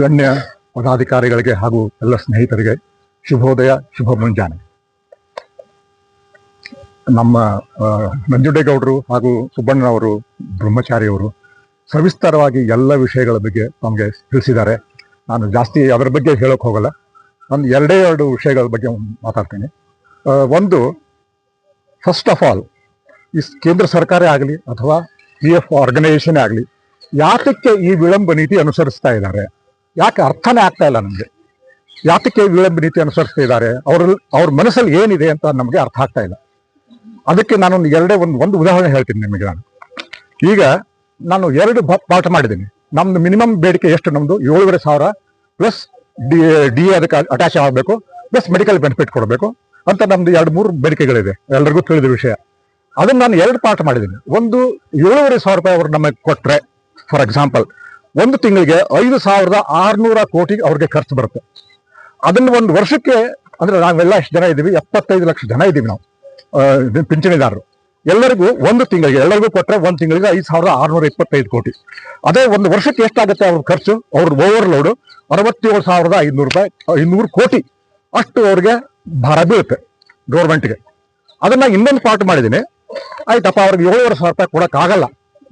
ಗಣ್ಯ ಪದಾಧಿಕಾರಿಗಳಿಗೆ ಹಾಗೂ ಎಲ್ಲ ಸ್ನೇಹಿತರಿಗೆ ಶುಭೋದಯ, ಶುಭ ಮುಂಜಾನೆ. ನಮ್ಮ ನಂಜುಂಡೇಗೌಡರು ಹಾಗೂ ಸುಬ್ಬಣ್ಣನವರು, ಬ್ರಹ್ಮಚಾರಿಯವರು ಸವಿಸ್ತಾರವಾಗಿ ಎಲ್ಲ ವಿಷಯಗಳ ಬಗ್ಗೆ ನಮಗೆ ತಿಳಿಸಿದ್ದಾರೆ. ನಾನು ಜಾಸ್ತಿ ಅದರ ಬಗ್ಗೆ ಹೇಳೋಕೆ ಹೋಗಲ್ಲ. ನಾನು ಎರಡೇ ಎರಡು ವಿಷಯಗಳ ಬಗ್ಗೆ ಮಾತಾಡ್ತೀನಿ. ಒಂದು ಫಸ್ಟ್ ಆಫ್ ಆಲ್ ಈ ಕೇಂದ್ರ ಸರ್ಕಾರ ಆಗಲಿ ಅಥವಾ ಪಿ ಎಫ್ ಆರ್ಗನೈಸೇಷನ್ ಆಗಲಿ ಯಾತಕ್ಕೆ ಈ ವಿಳಂಬ ನೀತಿ ಅನುಸರಿಸ್ತಾ ಇದ್ದಾರೆ? ಯಾಕೆ ಅರ್ಥನೇ ಆಗ್ತಾ ಇಲ್ಲ ನಮಗೆ? ಯಾತಕ್ಕೆ ವಿಳಂಬ ನೀತಿ ಅನುಸರಿಸ್ತಾ ಇದ್ದಾರೆ? ಅವ್ರ ಅವ್ರ ಮನಸ್ಸಲ್ಲಿ ಏನಿದೆ ಅಂತ ನಮಗೆ ಅರ್ಥ ಆಗ್ತಾ ಇಲ್ಲ. ಅದಕ್ಕೆ ನಾನೊಂದು ಎರಡೇ ಒಂದು ಒಂದು ಉದಾಹರಣೆ ಹೇಳ್ತೀನಿ ನಿಮಗೆ ನಾನು. ಈಗ ನಾನು ಎರಡು ಪಾಠ ಮಾಡಿದ್ದೀನಿ. ನಮ್ದು ಮಿನಿಮಮ್ ಬೇಡಿಕೆ ಎಷ್ಟು? ನಮ್ದು ಏಳುವರೆ ಸಾವಿರ ಪ್ಲಸ್ ಡಿ ಡಿ ಅದಕ್ಕೆ ಅಟ್ಯಾಚ್ ಆಗಬೇಕು, ಪ್ಲಸ್ ಮೆಡಿಕಲ್ ಬೆನಿಫಿಟ್ ಕೊಡಬೇಕು ಅಂತ ನಮ್ದು ಎರಡು, ಮೂರು ಬೇಡಿಕೆಗಳಿದೆ. ಎಲ್ಲರಿಗೂ ತಿಳಿದ ವಿಷಯ. ಅದನ್ನ ನಾನು ಎರಡು ಪಾಠ ಮಾಡಿದ್ದೀನಿ. ಒಂದು ಏಳುವರೆ ಸಾವಿರ ರೂಪಾಯಿ ಅವರು ನಮಗೆ ಕೊಟ್ರೆ ಫಾರ್ ಎಕ್ಸಾಂಪಲ್ ಒಂದು ತಿಂಗಳಿಗೆ ಐದು ಸಾವಿರದ ಆರ್ನೂರ ಕೋಟಿ ಅವ್ರಿಗೆ ಖರ್ಚು ಬರುತ್ತೆ. ಅದನ್ನು ಒಂದು ವರ್ಷಕ್ಕೆ, ಅಂದ್ರೆ ನಾವೆಲ್ಲ ಎಷ್ಟು ಜನ ಇದ್ದೀವಿ ಎಪ್ಪತ್ತೈದು ಲಕ್ಷ ಜನ ಇದ್ದೀವಿ ನಾವು ಪಿಂಚಣಿದಾರರು. ಎಲ್ಲರಿಗೂ ಒಂದು ತಿಂಗಳಿಗೆ, ಎಲ್ಲರಿಗೂ ಕೊಟ್ಟರೆ ಒಂದು ತಿಂಗಳಿಗೆ ಐದು ಸಾವಿರದ ಆರ್ನೂರ ಇಪ್ಪತ್ತೈದು ಕೋಟಿ. ಅದೇ ಒಂದು ವರ್ಷಕ್ಕೆ ಎಷ್ಟಾಗುತ್ತೆ ಅವ್ರ ಖರ್ಚು? ಅವ್ರ ಓವರ್ಲೋಡು ಅರವತ್ತೇಳು ಸಾವಿರದ ಐನೂರು ರೂಪಾಯಿ ಐನೂರು ಕೋಟಿ ಅಷ್ಟು ಅವ್ರಿಗೆ ಭಾರ ಬೀಳುತ್ತೆ ಗೌರ್ಮೆಂಟ್ಗೆ ಅದನ್ನ ಇನ್ನೊಂದು ಪಾರ್ಟ್ ಮಾಡಿದ್ದೀನಿ. ಆಯ್ತಪ್ಪ, ಅವ್ರಿಗೆ ಏಳುವರೆ ಸಾವಿರ ರೂಪಾಯಿ ಕೊಡಕ್ಕಾಗಲ್ಲ.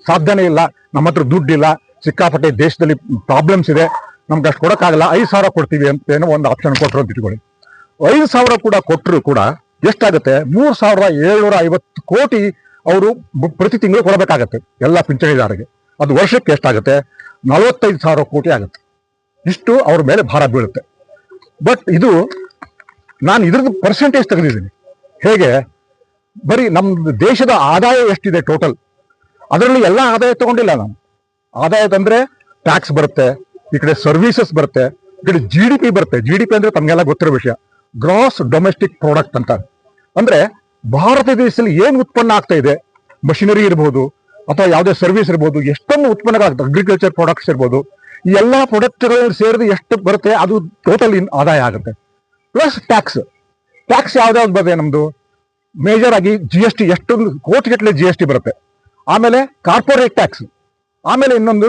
ಸಾಧ್ಯನೇ ಇಲ್ಲ, ನಮ್ಮ ಹತ್ರ ದುಡ್ಡಿಲ್ಲ ಸಿಕ್ಕಾಪಟ್ಟೆ ದೇಶದಲ್ಲಿ ಪ್ರಾಬ್ಲಮ್ಸ್ ಇದೆ, ನಮ್ಗೆ ಅಷ್ಟು ಕೊಡೋಕ್ಕಾಗಲ್ಲ, ಐದು ಸಾವಿರ ಕೊಡ್ತೀವಿ ಅಂತ ಏನೋ ಒಂದು ಆಪ್ಷನ್ ಕೊಟ್ಟರು ಅಂತ ಇಟ್ಕೊಳ್ಳಿ. ಐದು ಸಾವಿರ ಕೂಡ ಕೊಟ್ಟರು ಕೂಡ ಎಷ್ಟಾಗುತ್ತೆ? ಮೂರು ಸಾವಿರದ ಏಳ್ನೂರ ಐವತ್ತು ಕೋಟಿ ಅವರು ಪ್ರತಿ ತಿಂಗಳು ಕೊಡಬೇಕಾಗತ್ತೆ, ಎಲ್ಲ ಪಿಂಚಣಿದಾರರಿಗೆ. ಅದು ವರ್ಷಕ್ಕೆ ಎಷ್ಟಾಗುತ್ತೆ? ನಲವತ್ತೈದು ಸಾವಿರ ಕೋಟಿ ಆಗುತ್ತೆ. ಇಷ್ಟು ಅವ್ರ ಮೇಲೆ ಭಾರ ಬೀಳುತ್ತೆ. ಬಟ್ ಇದು ನಾನು ಇದ್ರದ್ದು ಪರ್ಸೆಂಟೇಜ್ ತೆಗೆದಿದ್ದೀನಿ. ಹೇಗೆ? ಬರೀ ನಮ್ಮ ದೇಶದ ಆದಾಯ ಎಷ್ಟಿದೆ ಟೋಟಲ್ ಅದರಲ್ಲಿ ಎಲ್ಲ ಆದಾಯ ತಗೊಂಡಿಲ್ಲ ನಾನು. ಆದಾಯ ತಂದ್ರೆ ಟ್ಯಾಕ್ಸ್ ಬರುತ್ತೆ, ಈ ಕಡೆ ಸರ್ವಿಸಸ್ ಬರುತ್ತೆ, ಈ ಕಡೆ ಜಿ ಡಿ ಪಿ ಬರುತ್ತೆ. ಜಿ ಡಿ ಪಿ ಅಂದ್ರೆ ತಮಗೆಲ್ಲ ಗೊತ್ತಿರೋ ವಿಷಯ. ಗ್ರಾಸ್ ಡೊಮೆಸ್ಟಿಕ್ ಪ್ರಾಡಕ್ಟ್ ಅಂತ. ಅಂದ್ರೆ ಭಾರತ ದೇಶದಲ್ಲಿ ಏನು ಉತ್ಪನ್ನ ಆಗ್ತಾ ಇದೆ? ಮಷಿನರಿ ಇರ್ಬೋದು, ಅಥವಾ ಯಾವುದೇ ಸರ್ವಿಸ್ ಇರ್ಬೋದು, ಎಷ್ಟೊಂದು ಉತ್ಪನ್ನಗಳಾಗುತ್ತೆ ಅಗ್ರಿಕಲ್ಚರ್ ಪ್ರಾಡಕ್ಟ್ಸ್ ಇರ್ಬೋದು. ಈ ಎಲ್ಲಾ ಪ್ರಾಡಕ್ಟ್ಗಳು ಸೇರಿದ ಎಷ್ಟು ಬರುತ್ತೆ, ಅದು ಟೋಟಲ್ ಇನ್ ಆದಾಯ ಆಗುತ್ತೆ. ಪ್ಲಸ್ ಟ್ಯಾಕ್ಸ್ ಟ್ಯಾಕ್ಸ್ ಯಾವ್ದಾವ್ದು ಬರುತ್ತೆ ನಮ್ದು. ಮೇಜರ್ ಆಗಿ ಜಿ ಎಸ್ ಟಿ ಎಷ್ಟೊಂದು, ಕೋಟಿಗಟ್ಟಲೆ ಜಿ ಎಸ್ ಟಿ ಬರುತ್ತೆ. ಆಮೇಲೆ ಕಾರ್ಪೊರೇಟ್ ಟ್ಯಾಕ್ಸ್ ಆಮೇಲೆ ಇನ್ನೊಂದು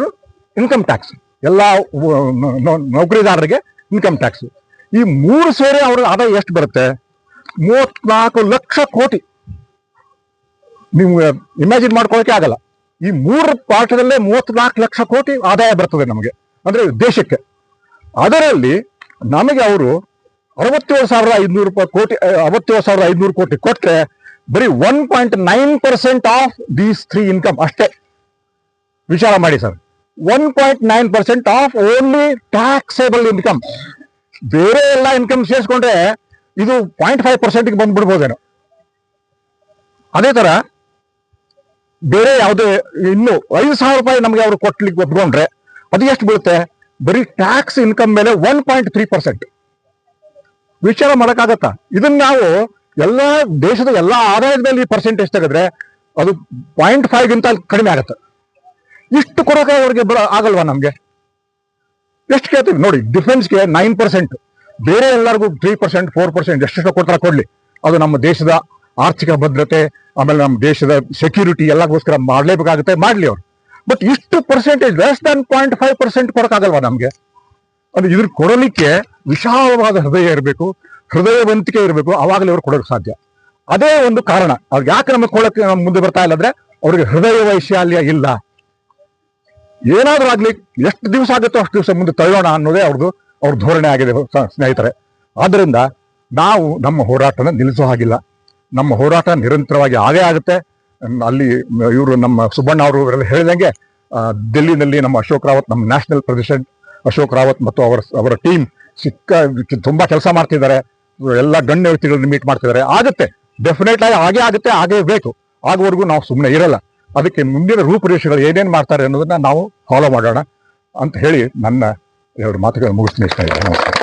ಇನ್ಕಮ್ ಟ್ಯಾಕ್ಸ್ ಎಲ್ಲ ನೌಕರಿದಾರರಿಗೆ ಇನ್ಕಮ್ ಟ್ಯಾಕ್ಸ್ ಈ ಮೂರು ಸೇರಿ ಅವ್ರ ಆದಾಯ ಎಷ್ಟು ಬರುತ್ತೆ? ಮೂವತ್ನಾಲ್ಕು ಲಕ್ಷ ಕೋಟಿ. ನೀವು ಇಮ್ಯಾಜಿನ್ ಮಾಡ್ಕೊಳ್ಳೋಕೆ ಆಗಲ್ಲ. ಈ ಮೂರು ಪಾಠದಲ್ಲೇ ಮೂವತ್ನಾಲ್ಕು ಲಕ್ಷ ಕೋಟಿ ಆದಾಯ ಬರ್ತದೆ ನಮಗೆ, ಅಂದ್ರೆ ದೇಶಕ್ಕೆ. ಅದರಲ್ಲಿ ನಮಗೆ ಅವರು ಅರವತ್ತೇಳು ಸಾವಿರದ ಐದ್ನೂರು ರೂಪಾಯಿ ಕೋಟಿ ಅರವತ್ತೇಳು ಸಾವಿರದ ಐದುನೂರು ಕೋಟಿ ಕೊಟ್ರೆ ಬರೀ one point nine percent of these three income ಅಷ್ಟೇ. ವಿಚಾರ ಮಾಡಿ sir. One point nine percent of only taxable income ಬೇರೆ ಎಲ್ಲ ಇನ್ಕಮ್ ಸೇರಿಸ್ಕೊಂಡ್ರೆ ಇದು ಪಾಯಿಂಟ್ ಫೈವ್ ಪರ್ಸೆಂಟ್ಗೆ ಬಂದ್ಬಿಡ್ಬೋದೇನೋ. ಅದೇ ತರ ಬೇರೆ ಯಾವುದೇ ಇನ್ನು ಐದು ಸಾವಿರ ರೂಪಾಯಿ ನಮಗೆ ಅವರು ಕೊಟ್ಲಿಕ್ಕೆ ಒಪ್ಕೊಂಡ್ರೆ ಅದು ಎಷ್ಟು ಬೀಳುತ್ತೆ? ಬರೀ ಟ್ಯಾಕ್ಸ್ ಇನ್ಕಮ್ ಮೇಲೆ ಒನ್ ಪಾಯಿಂಟ್ ತ್ರೀ ಪರ್ಸೆಂಟ್ ವಿಚಾರ ಮಾಡೋಕ್ಕಾಗತ್ತಾ? ಇದನ್ನ ನಾವು ಎಲ್ಲ ದೇಶದ ಎಲ್ಲ ಆದಾಯದ ಮೇಲೆ ಈ ಪರ್ಸೆಂಟೇಜ್ ತೆಗೆದ್ರೆ ಅದು ಪಾಯಿಂಟ್ ಫೈವ್ ಗಿಂತ ಕಡಿಮೆ ಆಗುತ್ತೆ. ಇಷ್ಟು ಕೊಡೋಕೆ ಅವ್ರಿಗೆ ಬರ ಆಗಲ್ವಾ ನಮ್ಗೆ? ಎಷ್ಟು ಕೇಳ್ತೀವಿ? ನೋಡಿ ಡಿಫೆನ್ಸ್ಗೆ ನೈನ್ ಪರ್ಸೆಂಟ್ ಬೇರೆ ಎಲ್ಲರಿಗೂ ತ್ರೀ ಪರ್ಸೆಂಟ್ ಫೋರ್ ಪರ್ಸೆಂಟ್ ಎಷ್ಟೆಷ್ಟು ಕೊಡ್ತಾರೆ ಕೊಡ್ಲಿ. ಅದು ನಮ್ಮ ದೇಶದ ಆರ್ಥಿಕ ಭದ್ರತೆ, ಆಮೇಲೆ ನಮ್ಮ ದೇಶದ ಸೆಕ್ಯೂರಿಟಿ ಎಲ್ಲಗೋಸ್ಕರ ಮಾಡಲೇಬೇಕಾಗುತ್ತೆ, ಮಾಡ್ಲಿ ಅವ್ರು. ಬಟ್ ಇಷ್ಟು percentage less than point five percent ಕೊಡಕ್ಕಾಗಲ್ವಾ ನಮ್ಗೆ? ಅದು ಇದ್ರ ಕೊಡಲಿಕ್ಕೆ ವಿಶಾಲವಾದ ಹೃದಯ ಇರಬೇಕು. ಹೃದಯವಂತಿಕೆ ಇರಬೇಕು, ಅವಾಗಲೇ ಅವ್ರು ಕೊಡೋಕೆ ಸಾಧ್ಯ. ಅದೇ ಒಂದು ಕಾರಣ. ಅವ್ರಿಗೆ ಯಾಕೆ ನಮಗೆ ಕೊಡೋಕೆ ಮುಂದೆ ಬರ್ತಾ ಇಲ್ಲ ಅಂದ್ರೆ, ಅವ್ರಿಗೆ ಹೃದಯ ವೈಶಾಲ್ಯ ಇಲ್ಲ. ಏನಾದ್ರೂ ಆಗ್ಲಿ, ಎಷ್ಟು ದಿವಸ ಆಗುತ್ತೋ ಅಷ್ಟು ದಿವಸ ಮುಂದೆ ತಳ್ಳೋಣ ಅನ್ನೋದೇ ಅವ್ರದ್ದು ಅವ್ರ ಧೋರಣೆ ಆಗಿದೆ ಸ್ನೇಹಿತರೆ. ಆದ್ದರಿಂದ ನಾವು ನಮ್ಮ ಹೋರಾಟನ ನಿಲ್ಲಿಸೋ ಹಾಗಿಲ್ಲ. ನಮ್ಮ ಹೋರಾಟ ನಿರಂತರವಾಗಿ ಆಗೇ ಆಗುತ್ತೆ. ಅಲ್ಲಿ ಇವರು ನಮ್ಮ ಸುಬ್ಬಣ್ಣ ಅವರು ಇವರೆಲ್ಲ ಹೇಳಿದಂಗೆ ದಿಲ್ಲಿನಲ್ಲಿ ನಮ್ಮ ಅಶೋಕ್ ರಾವತ್, ನಮ್ಮ ನ್ಯಾಷನಲ್ ಪ್ರೆಸಿಡೆಂಟ್ ಅಶೋಕ್ ರಾವತ್ ಮತ್ತು ಅವರ ಅವರ ಟೀಮ್ ಸಿಕ್ಕ ತುಂಬಾ ಕೆಲಸ ಮಾಡ್ತಿದ್ದಾರೆ. ಎಲ್ಲ ಗಣ್ಯ ವ್ಯಕ್ತಿಗಳನ್ನ ಮೀಟ್ ಮಾಡ್ತಿದ್ದಾರೆ ಆಗುತ್ತೆ. ಡೆಫಿನೆಟ್ ಆಗಿ, ಹಾಗೆ ಆಗುತ್ತೆ, ಹಾಗೇ ಬೇಕು. ಆಗುವವರೆಗೂ ನಾವು ಸುಮ್ಮನೆ ಇರಲ್ಲ. ಅದಕ್ಕೆ ಮುಂದಿನ ರೂಪುರೇಷೆಗಳು ಏನೇನು ಮಾಡ್ತಾರೆ ಅನ್ನೋದನ್ನ ನಾವು ಫಾಲೋ ಮಾಡೋಣ ಅಂತ ಹೇಳಿ ನನ್ನ ಎರಡು ಮಾತುಗಳನ್ನು ಮುಗಿಸ್ತೀನಿ. ಸ್ನೇಹಿತರೆ ನಮಸ್ಕಾರ.